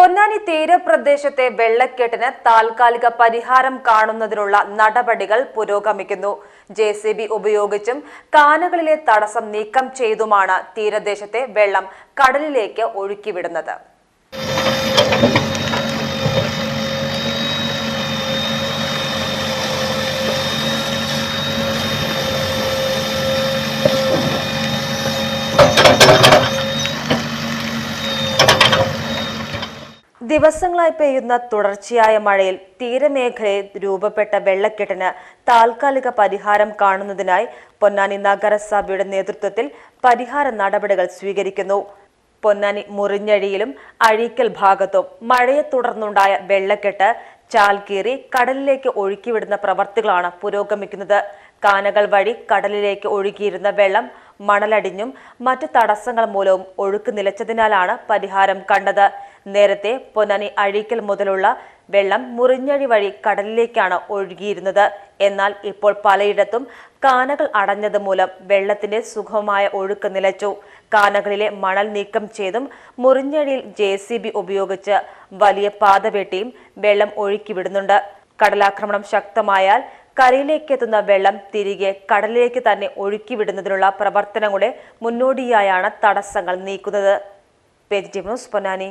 പൊന്നാനി തീരപ്രദേശത്തെ വെള്ളക്കെട്ടിന് താൽക്കാലിക പരിഹാരം കാണുന്നതിനുള്ള നടപടികൾ പുരോഗമിക്കുന്നു. ജെ സി ബി ഉപയോഗിച്ചും കാനകളിലെ തടസ്സം നീക്കം ചെയ്തുമാണ് തീരദേശത്തെ വെള്ളം കടലിലേക്ക് ഒഴുക്കിവിടുന്നത്. ദിവസങ്ങളായി പെയ്യുന്ന തുടർച്ചയായ മഴയിൽ തീരമേഖലയിൽ രൂപപ്പെട്ട വെള്ളക്കെട്ടിന് താൽക്കാലിക പരിഹാരം കാണുന്നതിനായി പൊന്നാനി നഗരസഭയുടെ നേതൃത്വത്തിൽ പരിഹാര നടപടികൾ സ്വീകരിക്കുന്നു. പൊന്നാനി മുറിഞ്ഞഴിയിലും അഴീക്കൽ ഭാഗത്തും മഴയെ തുടർന്നുണ്ടായ വെള്ളക്കെട്ട് ചാൽകീറി കടലിലേക്ക് ഒഴുക്കിവിടുന്ന പ്രവർത്തികളാണ് പുരോഗമിക്കുന്നത്. കാനകൾ വഴി കടലിലേക്ക് ഒഴുകിയിരുന്ന വെള്ളം മണലടിഞ്ഞും മറ്റ് തടസ്സങ്ങൾ മൂലവും ഒഴുക്ക് നിലച്ചതിനാലാണ് പരിഹാരം കണ്ടത്. നേരത്തെ പൊന്നാനി അഴീക്കൽ മുതലുള്ള വെള്ളം മുറിഞ്ഞഴി വഴി കടലിലേക്കാണ് ഒഴുകിയിരുന്നത്. എന്നാൽ ഇപ്പോൾ പലയിടത്തും കാനകൾ അടഞ്ഞത് മൂലം വെള്ളത്തിന്റെ സുഗമമായ ഒഴുക്ക് നിലച്ചു. കാനകളിലെ മണൽ നീക്കം ചെയ്തും മുറിഞ്ഞഴിയിൽ ജെ ഉപയോഗിച്ച് വലിയ പാത വെട്ടിയും വെള്ളം ഒഴുക്കിവിടുന്നുണ്ട്. കടലാക്രമണം ശക്തമായാൽ കരയിലേക്ക് എത്തുന്ന വെള്ളം തിരികെ കടലിലേക്ക് തന്നെ ഒഴുക്കിവിടുന്നതിനുള്ള പ്രവർത്തനങ്ങളുടെ മുന്നോടിയായാണ് തടസ്സങ്ങൾ നീക്കുന്നത്. ന്യൂസ് പൊന്നാനി.